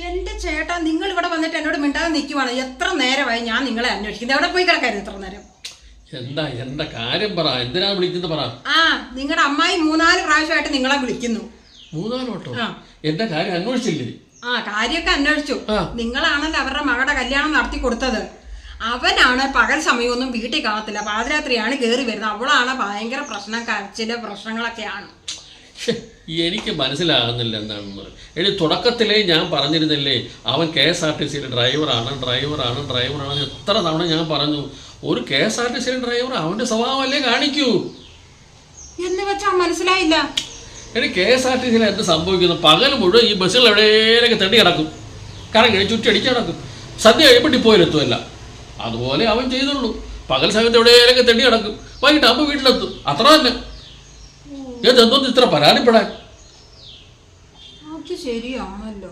എന്റെ ചേട്ടാ നിങ്ങൾ ഇവിടെ വന്നിട്ട് എന്നോട് മിണ്ടാതെ നിൽക്കുവാണ് എത്ര നേരമായി ഞാൻ നിങ്ങളെ അന്വേഷിക്കുന്നത്? എവിടെ പോയി കിടക്കായിരുന്നു ഇത്ര നേരം? എന്താ എന്താ കാര്യം പറ. എന്തിനാ വിളിക്കുന്നത് പറ. ആ നിങ്ങളുടെ അമ്മായി മൂന്നാൽ പ്രാവശ്യമായിട്ട് നിങ്ങളെ വിളിക്കുന്നു. മൂന്നാലോട്ടോ? ആ. എന്താ കാര്യം? അന്വേഷിച്ചില്ലേ? ആ കാര്യമൊക്കെ അന്വേഷിച്ചു. ആ. നിങ്ങളാണല്ലോ അവരുടെ മകളുടെ കല്യാണം നടത്തി കൊടുത്തത്. അവനാണ് പകൽ സമയമൊന്നും വീട്ടിൽ കാണത്തില്ല. പാതിരാത്രിയാണ് കയറി വരുന്നത്. അവളാണ് ഭയങ്കര പ്രശ്നം കരച്ചിൽ പ്രശ്നങ്ങളൊക്കെയാണ്. എനിക്ക് മനസ്സിലാകുന്നില്ല എന്താണെന്ന് എടി തുടക്കത്തിലേ ഞാൻ പറഞ്ഞിരുന്നില്ലേ അവൻ കെ എസ് ആർ ടി സിയിലെ ഡ്രൈവറാണ് ഡ്രൈവറാണ് ഡ്രൈവറാണ് എത്ര തവണ ഞാൻ പറഞ്ഞു. ഒരു കെ എസ് ആർ ടി സിയിലെ ഡ്രൈവർ അവന്റെ സ്വഭാവമല്ലേ കാണിക്കൂ? എന്ന് വെച്ചാ മനസ്സിലായില്ല. എടി കെ എസ് ആർ ടി സിയിൽ എന്ത് സംഭവിക്കുന്നു? പകൽ മുഴുവൻ ഈ ബസ്സുകൾ എവിടെയൊക്കെ തെണ്ടി കിടക്കും. കറങ്ങി ചുറ്റടിച്ച് കിടക്കും സദ്യ കഴിയുമ്പോൾ ഡിപ്പോയിലെത്തുമല്ല അതുപോലെ അവൻ ചെയ്തുള്ളൂ. പകൽ സമയത്ത് എവിടെയൊക്കെ തെണ്ടി കിടക്കും. വൈകിട്ട് അമ്മ വീട്ടിലെത്തും. അത്ര തന്നെ. ഇത് എന്തോന്ന് ഇത്ര പരാതിപ്പെടാൻ ശരിയാണല്ലോ.